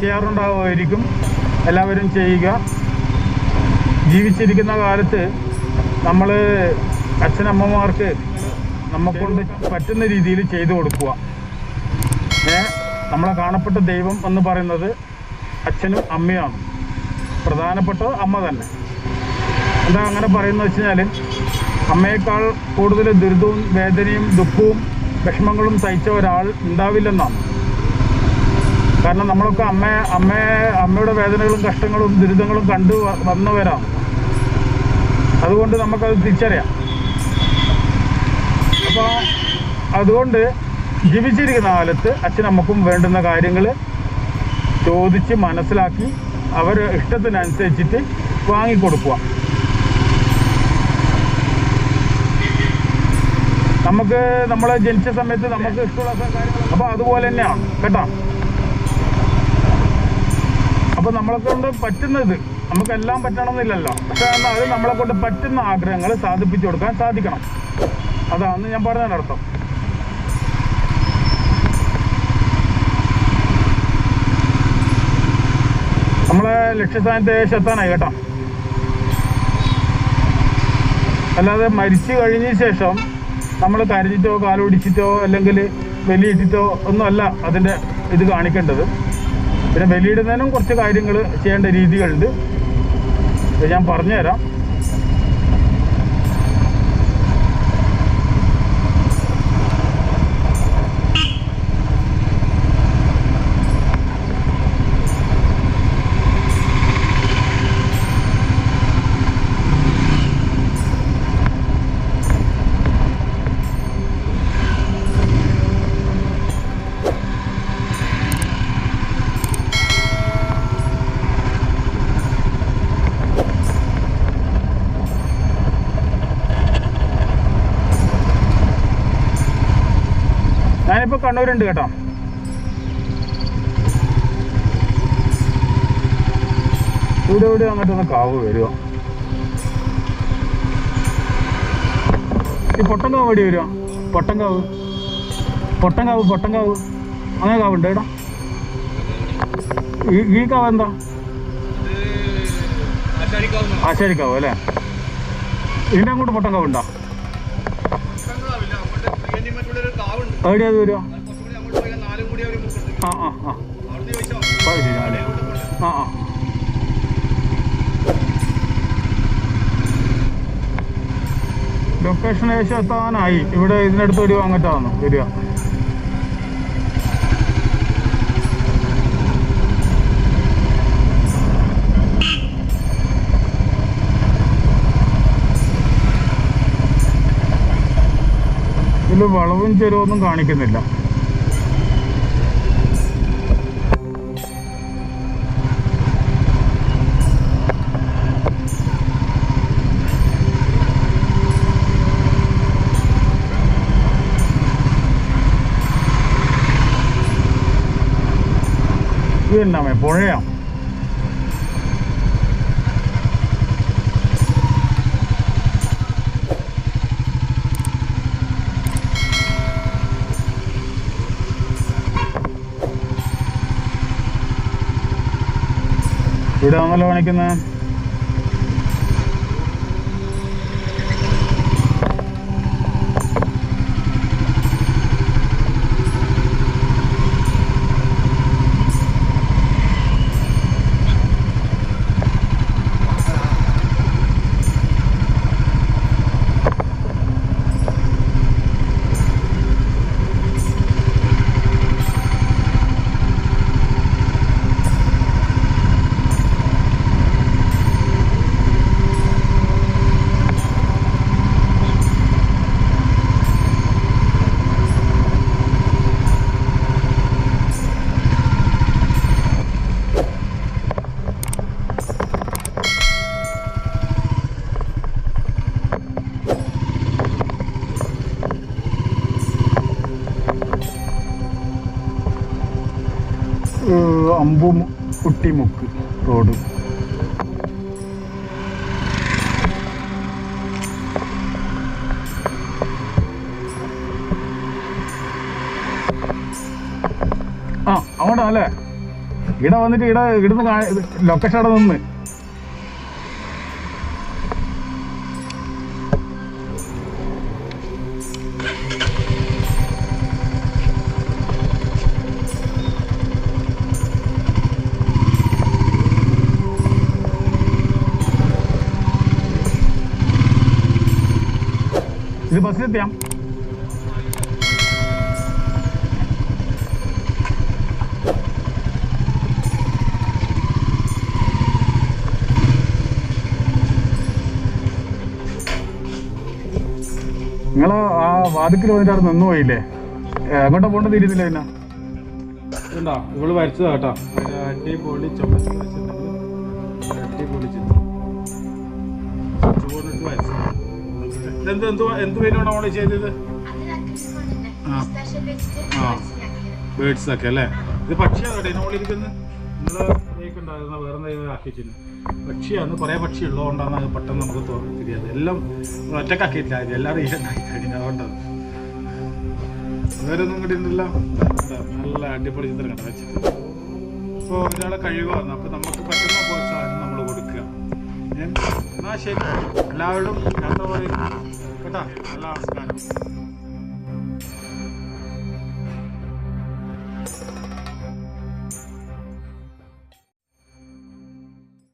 ചെയ്യാറുണ്ടാവുമായിരിക്കും. എല്ലാവരും ചെയ്യുക. ജീവിച്ചിരിക്കുന്ന കാലത്ത് നമ്മൾ അച്ഛനമ്മമാർക്ക് നമ്മക്കൊണ്ട് പറ്റുന്ന രീതിയിൽ ചെയ്തു കൊടുക്കുക. ഏ? നമ്മളെ കാണപ്പെട്ട ദൈവം എന്ന് പറയുന്നത് അച്ഛനും അമ്മയാണ് പ്രധാനപ്പെട്ട അമ്മ തന്നെ. എന്താ അങ്ങനെ പറയുന്നത് വെച്ച് കഴിഞ്ഞാൽ അമ്മയേക്കാൾ കൂടുതൽ ദുരിതവും വേദനയും ദുഃഖവും വിഷമങ്ങളും സഹിച്ച ഒരാൾ ഉണ്ടാവില്ലെന്നാണ്. കാരണം നമ്മളൊക്കെ അമ്മ അമ്മ അമ്മയുടെ വേദനകളും കഷ്ടങ്ങളും ദുരിതങ്ങളും കണ്ടു വന്നവരാണ്. അതുകൊണ്ട് നമുക്കത് തിരിച്ചറിയാം. അപ്പോൾ അതുകൊണ്ട് ജീവിച്ചിരിക്കുന്ന കാലത്ത് അച്ഛനമ്മക്കും വേണ്ടുന്ന കാര്യങ്ങൾ ചോദിച്ച് മനസ്സിലാക്കി അവർ ഇഷ്ടത്തിനനുസരിച്ചിട്ട് വാങ്ങിക്കൊടുക്കുക. നമുക്ക് നമ്മളെ ജനിച്ച സമയത്ത് നമുക്ക് ഇഷ്ടമുള്ള കാര്യങ്ങൾ അപ്പോൾ അതുപോലെ തന്നെയാണ്. കേട്ടോ? അപ്പോൾ നമ്മളെ കൊണ്ട് പറ്റുന്നത് നമുക്കെല്ലാം പറ്റണമെന്നില്ലല്ലോ. പക്ഷെ എന്നാൽ നമ്മളെ കൊണ്ട് പറ്റുന്ന ആഗ്രഹങ്ങൾ സാധിപ്പിച്ചു കൊടുക്കാൻ സാധിക്കണം. അതാണ് ഞാൻ പറഞ്ഞതിനർത്ഥം നമ്മളെ ലക്ഷ്യസ്ഥാനത്ത് ഏകദേശം എത്താനായി കേട്ടോ. അല്ലാതെ മരിച്ചു കഴിഞ്ഞ ശേഷം നമ്മൾ കരഞ്ഞിട്ടോ കാലൊടിച്ചിട്ടോ അല്ലെങ്കിൽ വെലിയിട്ടിട്ടോ ഒന്നുമല്ല അതിന്റെ ഇത് കാണിക്കേണ്ടത്. പിന്നെ ബലിയിടുന്നതിനും കുറച്ച് കാര്യങ്ങൾ ചെയ്യേണ്ട രീതികളുണ്ട്. ഞാൻ പറഞ്ഞുതരാം. ഞാനിപ്പോൾ കണ്ണൂരുണ്ട് കേട്ടോ. ഇവിടെ ഇവിടെ വന്നിട്ടൊന്ന് കാവ് വരുമോ ഈ പൊട്ടങ്കാവ് എവിടെ വരുമോ പൊട്ടങ്കാവ് പൊട്ടങ്കാവ് പൊട്ടങ്കാവ് അങ്ങനെ കാവുണ്ട് കേട്ടോ. ഈ കാവ് എന്താ? ആശാരിക്കാവ് അല്ലേ? ഇതിന്റെ അങ്ങോട്ട് പൊട്ടങ്കാവ് ഉണ്ടോ എവിടെയാ അത് വരുമോ ആ ആ ആ. അത് ശരി ആ ആ. ലൊക്കേഷൻ ഏകദേശം എത്താനായി. ഇവിടെ ഇതിനടുത്ത് ഒരു അങ്ങോട്ടാണ് വരിക. വളവും ചെരുവൊന്നും കാണിക്കുന്നില്ല. ഇത് എന്നാമേ ഇവിടെ ആണല്ലോ കാണിക്കുന്നത് അമ്പു കുട്ടിമുക്ക് റോഡ്. ആ അങ്ങോട്ടാ അല്ലേ? ഇവിടെ വന്നിട്ട് ഇവിടെ ഇവിടുന്ന് ലൊക്കേഷൻ അവിടെ നിന്ന്. ഇത് ബസ്സിലെത്തിയാം നിങ്ങൾ ആ വാതിക്കൽ വന്നിട്ട് അവിടെ പോയില്ലേ? എങ്ങോട്ടാ പോകേണ്ടത് തിരിയുന്നില്ല പിന്നെ. ഇവൾ വരച്ചതാ കേട്ടോ. അടിപൊളി അടിപൊളി ചിത്രം. ചുവടിട്ട് വരച്ചത്. എന്ത് എന്ത് എന്ത് പേരാണ് അവൾ ചെയ്തത്? ആ. ബേഡ്സ് ഒക്കെ അല്ലേ? ഇത് പക്ഷിയാണ് കേട്ടോ. ഇതിനോളിരിക്കുന്നത് നിങ്ങൾ ഉണ്ടായിരുന്ന വേറെ എന്തെങ്കിലും ആക്കിച്ചില്ല പക്ഷിയാണ് കുറേ പക്ഷി ഉള്ളതുകൊണ്ടാണ് അത് പെട്ടെന്ന് നമുക്ക് തോന്നി എല്ലാം ഒറ്റക്കാക്കിയിട്ടില്ല. എല്ലാവരും ഈ കഴിഞ്ഞ. വേറെ ഒന്നും കൂടി നല്ല അടിപൊളി ചിത്രം കണ്ടു? വെച്ചിട്ട്. ഇപ്പോൾ ഒരാളെ കഴിവാണ് അപ്പോൾ നമുക്ക് പറ്റുന്ന എന്നാ ശരി. എല്ലാവരോടും യാത്ര പറയും കേട്ടോ? നല്ല നമസ്കാരം.